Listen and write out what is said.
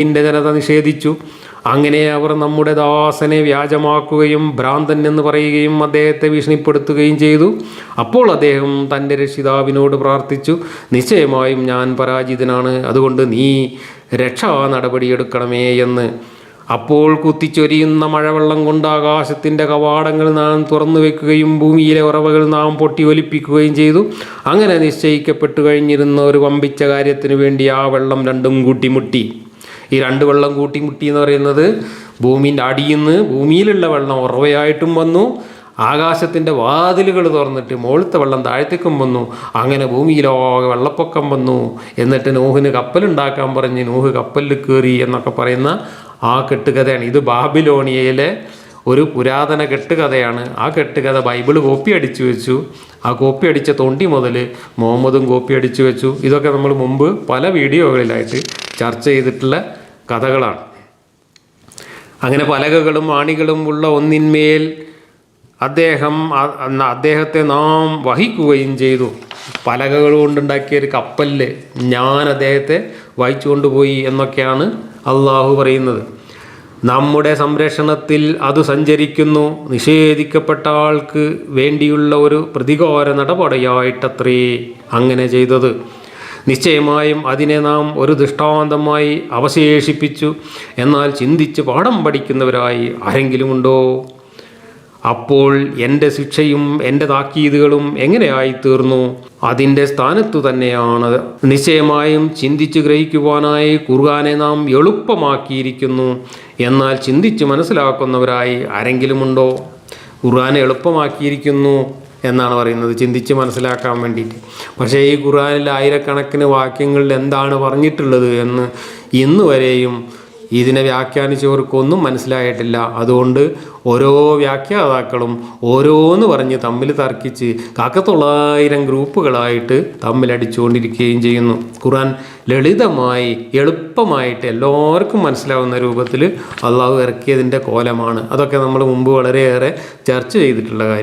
ഇന്റെ ജനത നിഷേധിച്ചു. അങ്ങനെ അവർ നമ്മുടെ ദാസനെ വ്യാജമാക്കുകയും ഭ്രാന്തൻ എന്ന് പറയുകയും അദ്ദേഹത്തെ ഭീഷണിപ്പെടുത്തുകയും ചെയ്തു. അപ്പോൾ അദ്ദേഹം തന്റെ രക്ഷിതാവിനോട് പ്രാർത്ഥിച്ചു നിശ്ചയമായും ഞാൻ പരാജിതനാണ്. അതുകൊണ്ട് നീ രക്ഷാ നടപടിയെടുക്കണമേ എന്ന്. അപ്പോൾ കുത്തിച്ചൊരിയുന്ന മഴവെള്ളം കൊണ്ട് ആകാശത്തിന്റെ കവാടങ്ങൾ നാം തുറന്നു വെക്കുകയും ഭൂമിയിലെ ഉറവകൾ നാം പൊട്ടി ഒലിപ്പിക്കുകയും ചെയ്തു. അങ്ങനെ നിശ്ചയിക്കപ്പെട്ടു കഴിഞ്ഞിരുന്ന ഒരു വമ്പിച്ച കാര്യത്തിനു വേണ്ടി ആ വെള്ളം രണ്ടും കൂട്ടിമുട്ടി. ഈ രണ്ട് വെള്ളം കൂട്ടിമുട്ടി എന്ന് പറയുന്നത് ഭൂമിന്റെ അടിയിൽ നിന്ന് ഭൂമിയിലുള്ള വെള്ളം ഉറവയായിട്ടും വന്നു. ആകാശത്തിന്റെ വാതിലുകൾ തുറന്നിട്ട് മുകളിലത്തെ വെള്ളം താഴത്തേക്കും വന്നു. അങ്ങനെ ഭൂമിയിലോകെ വെള്ളപ്പൊക്കം വന്നു. എന്നിട്ട് നൂഹിന് കപ്പലുണ്ടാക്കാൻ പറഞ്ഞ് നൂഹ് കപ്പലിൽ കയറി എന്നൊക്കെ പറയുന്ന ആ കെട്ടുകഥയാണ്. ഇത് ബാബിലോണിയയിലെ ഒരു പുരാതന കെട്ടുകഥയാണ്. ആ കെട്ടുകഥ ബൈബിൾ കോപ്പി അടിച്ചു വെച്ചു. ആ കോപ്പി അടിച്ച തൊണ്ടി മുതൽ മുഹമ്മദും കോപ്പി അടിച്ചു വെച്ചു. ഇതൊക്കെ നമ്മൾ മുമ്പ് പല വീഡിയോകളിലായിട്ട് ചർച്ച ചെയ്തിട്ടുള്ള കഥകളാണ്. അങ്ങനെ പലകകളും ആണികളും ഉള്ള ഒന്നിന്മേൽ അദ്ദേഹം അദ്ദേഹത്തെ നാം വഹിക്കുകയും ചെയ്തു. പലകകൾ കൊണ്ടുണ്ടാക്കിയ ഒരു കപ്പലിൽ ഞാൻ അദ്ദേഹത്തെ വഹിച്ചു കൊണ്ടുപോയി എന്നൊക്കെയാണ് അള്ളാഹു പറയുന്നത്. നമ്മുടെ സംരക്ഷണത്തിൽ അത് സഞ്ചരിക്കുന്നു. നിഷേധിക്കപ്പെട്ട ആൾക്ക് വേണ്ടിയുള്ള ഒരു പ്രതികാര നടപടിയായിട്ടത്രേ അങ്ങനെ ചെയ്തത്. നിശ്ചയമായും അതിനെ നാം ഒരു ദൃഷ്ടാന്തമായി അവശേഷിപ്പിച്ചു. എന്നാൽ ചിന്തിച്ച് പാഠം പഠിക്കുന്നവരായി ആരെങ്കിലുമുണ്ടോ? അപ്പോൾ എന്റെ ശിക്ഷയും എന്റെ താക്കീതുകളും എങ്ങനെയായി തീർന്നു അതിന്റെ സ്ഥാനത്തു തന്നെയാണ്. നിശ്ചയമായും ചിന്തിച്ച് ഗ്രഹിക്കുവാനായി ഖുർആനെ നാം എളുപ്പമാക്കിയിരിക്കുന്നു. എന്നാൽ ചിന്തിച്ച് മനസ്സിലാക്കുന്നവരായി ആരെങ്കിലുമുണ്ടോ? ഖുർആനെ എളുപ്പമാക്കിയിരിക്കുന്നു. എന്നാണ് പറയുന്നത്. ചിന്തിച്ച് മനസ്സിലാക്കാൻ വേണ്ടിയിട്ട്. പക്ഷേ ഈ ഖുർആനിൽ ആയിരക്കണക്കിന് വാക്യങ്ങളിൽ എന്താണ് പറഞ്ഞിട്ടുള്ളത് എന്ന് ഇന്ന് വരെയും ഇതിനെ വ്യാഖ്യാനിച്ചവർക്കൊന്നും മനസ്സിലായിട്ടില്ല. അതുകൊണ്ട് ഓരോ വ്യാഖ്യാതാക്കളും ഓരോന്ന് പറഞ്ഞ് തമ്മിൽ തർക്കിച്ച് കാക്കത്തൊള്ളായിരം ഗ്രൂപ്പുകളായിട്ട് തമ്മിൽ അടിച്ചുകൊണ്ടിരിക്കുകയും ചെയ്യുന്നു. ഖുറാൻ ലളിതമായി എളുപ്പമായിട്ട് എല്ലാവർക്കും മനസ്സിലാവുന്ന രൂപത്തിൽ അള്ളാഹു ഇറക്കിയതിന്റെ കോലമാണ്. അതൊക്കെ നമ്മൾ മുമ്പ് വളരെയേറെ ചർച്ച ചെയ്തിട്ടുള്ള കാര്യം.